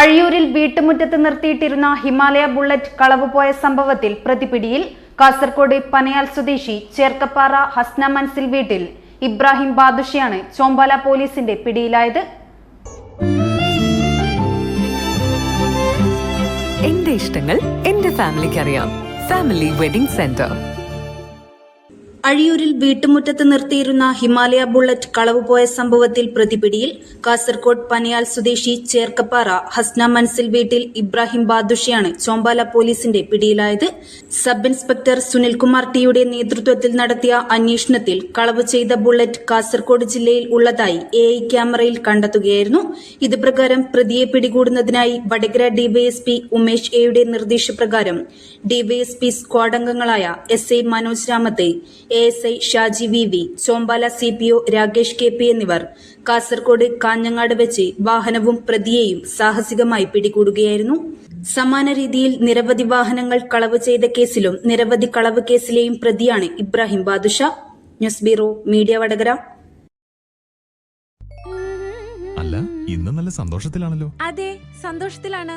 അഴിയൂരിൽ വീട്ടുമുറ്റത്ത് നിർത്തിയിട്ടിരുന്ന ഹിമാലയ ബുള്ളറ്റ് കളവുപോയ സംഭവത്തിൽ പ്രതിപിടിയിൽ കാസർകോട് പനയാൽ സ്വദേശി ചേർക്കപ്പാറ ഹസ്ന മൻസിൽ വീട്ടിൽ ഇബ്രാഹിം ബാദുഷിയാണ് ചോമ്പാല പോലീസിന്റെ പിടിയിലായത്. എന്റെ ഇഷ്ടങ്ങൾ എന്റെ ഫാമിലിക്ക് അറിയാം. Family wedding centre. അഴിയൂരിൽ വീട്ടുമുറ്റത്ത് നിർത്തിയിരുന്ന ഹിമാലയ ബുള്ളറ്റ് കളവുപോയ സംഭവത്തിൽ പ്രതിപിടിയിൽ കാസർകോട് പനയാൽ സ്വദേശി ചേർക്കപ്പാറ ഹസ്ന മൻസിൽ വീട്ടിൽ ഇബ്രാഹിം ബാദുഷിയാണ് ചോമ്പാല പോലീസിന്റെ പിടിയിലായത്. സബ് ഇൻസ്പെക്ടർ സുനിൽകുമാർ ടിയുടെ നേതൃത്വത്തിൽ നടത്തിയ അന്വേഷണത്തിൽ കളവ് ചെയ്ത ബുള്ളറ്റ് കാസർകോട് ജില്ലയിൽ ഉള്ളതായി എ ഐ ക്യാമറയിൽ കണ്ടെത്തുകയായിരുന്നു. ഇതുപ്രകാരം പ്രതിയെ പിടികൂടുന്നതിനായി വടകര ഡിവൈഎസ്പി ഉമേഷ് എയുടെ നിർദ്ദേശപ്രകാരം ഡിവൈഎസ്പി സ്ക്വാഡ് അംഗങ്ങളായ S I Manoj രാമത്തെ A S I Shaji V V Chombala C P O Rakesh K P എന്നിവർ കാസർകോട് കാഞ്ഞങ്ങാട് വെച്ച് വാഹനവും പ്രതിയെയും സാഹസികമായി പിടികൂടുകയായിരുന്നു. സമാന രീതിയിൽ നിരവധി വാഹനങ്ങൾ കളവ് ചെയ്ത കേസിലും നിരവധി കളവ് കേസിലെയും പ്രതിയാണ് Ibrahim Badusha. News bureau media Vadakara. അല്ല ഇന്ന് നല്ല സന്തോഷത്തിലാണല്ലോ. അതെ സന്തോഷത്തിലാണ്.